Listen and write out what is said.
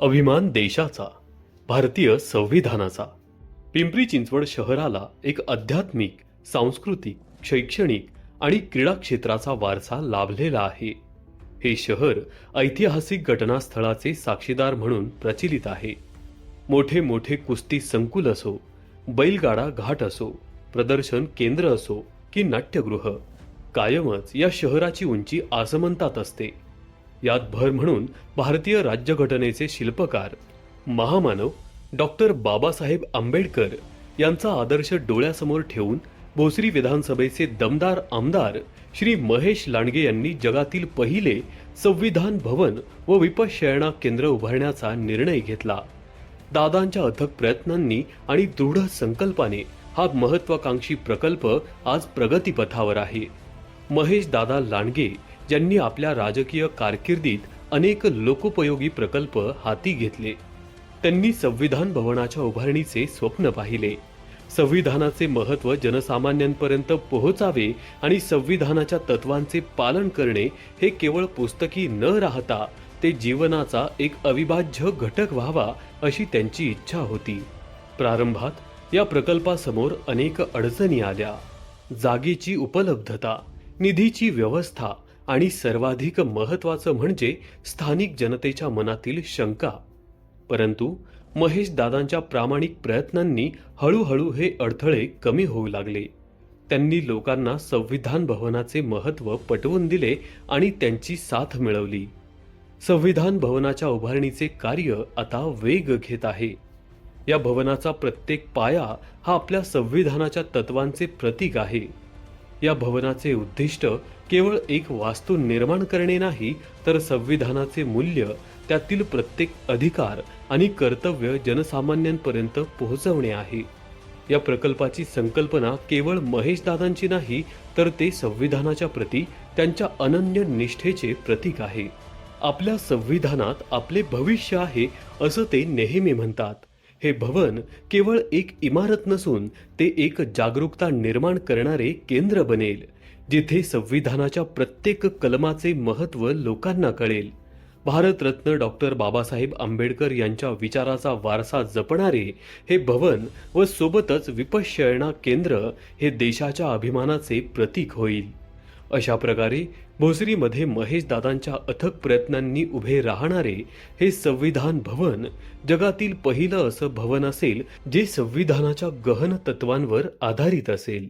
अभिमान देशाचा भारतीय संविधानाचा. पिंपरी चिंचवड शहराला एक आध्यात्मिक सांस्कृतिक शैक्षणिक आणि क्रीडा क्षेत्राचा वारसा लाभलेला आहे. हे शहर ऐतिहासिक घटनास्थळाचे साक्षीदार म्हणून प्रचलित आहे. मोठे मोठे कुस्ती संकुल असो बैलगाडा घाट असो प्रदर्शन केंद्र असो की नाट्यगृह कायमच या शहराची उंची आसमंतात असते. यात भर म्हणून भारतीय राज्यघटनेचे शिल्पकार महामानव डॉक्टर बाबासाहेब आंबेडकर यांचा आदर्श डोळ्यासमोर ठेवून भोसरी विधानसभेचे दमदार आमदार श्री महेश लांडगे यांनी जगातील पहिले संविधान भवन व विपशयना केंद्र उभारण्याचा निर्णय घेतला. दादांच्या अथक प्रयत्नांनी आणि दृढ संकल्पाने हा महत्वाकांक्षी प्रकल्प आज प्रगतीपथावर आहे. महेश दादा लांडगे ज्यांनी आपल्या राजकीय कारकिर्दीत अनेक लोकोपयोगी प्रकल्प हाती घेतले. त्यांनी संविधान भवनाच्या उभारणीचे स्वप्न पाहिले. संविधानाचे महत्त्व जनसामान्यांपर्यंत पोहोचावे आणि संविधानाच्या तत्वांचे पालन करणे हे केवळ पुस्तकी न राहता ते जीवनाचा एक अविभाज्य घटक व्हावा अशी त्यांची इच्छा होती. प्रारंभात या प्रकल्पासमोर अनेक अडचणी आल्या. जागेची उपलब्धता निधीची व्यवस्था आणि सर्वाधिक महत्वाचं म्हणजे स्थानिक जनतेच्या मनातील शंका. परंतु महेश दादांच्या प्रामाणिक प्रयत्नांनी हळूहळू हे अडथळे कमी होऊ लागले. त्यांनी लोकांना संविधान भवनाचे महत्त्व पटवून दिले आणि त्यांची साथ मिळवली. संविधान भवनाच्या उभारणीचे कार्य आता वेग घेत आहे. या भवनाचा प्रत्येक पाया हा आपल्या संविधानाच्या तत्वांचे प्रतीक आहे. या भवनाचे उद्दिष्ट केवळ एक वास्तू निर्माण करणे नाही तर संविधानाचे मूल्य त्यातील प्रत्येक अधिकार आणि कर्तव्य जनसामान्यांपर्यंत पोहोचवणे आहे. या प्रकल्पाची संकल्पना केवळ महेशदादांची नाही तर ते संविधानाच्या प्रती त्यांच्या अनन्य निष्ठेचे प्रतीक आहे. आपल्या संविधानात आपले भविष्य आहे असं ते नेहमी म्हणतात. हे भवन केवळ एक इमारत नसून ते एक जागरूकता निर्माण करणारे केंद्र बनेल जिथे संविधानाच्या प्रत्येक कलमाचे महत्त्व लोकांना कळेल. भारतरत्न डॉक्टर बाबासाहेब आंबेडकर यांच्या विचाराचा वारसा जपणारे हे भवन व सोबतच विपश्यना केंद्र हे देशाच्या अभिमानाचे प्रतीक होईल. अशा प्रकारे भोसरीमध्ये महेश दादांच्या अथक प्रयत्नांनी उभे राहणारे हे संविधान भवन जगातील पहिलं असं भवन असेल जे संविधानाच्या गहन तत्वांवर आधारित असेल.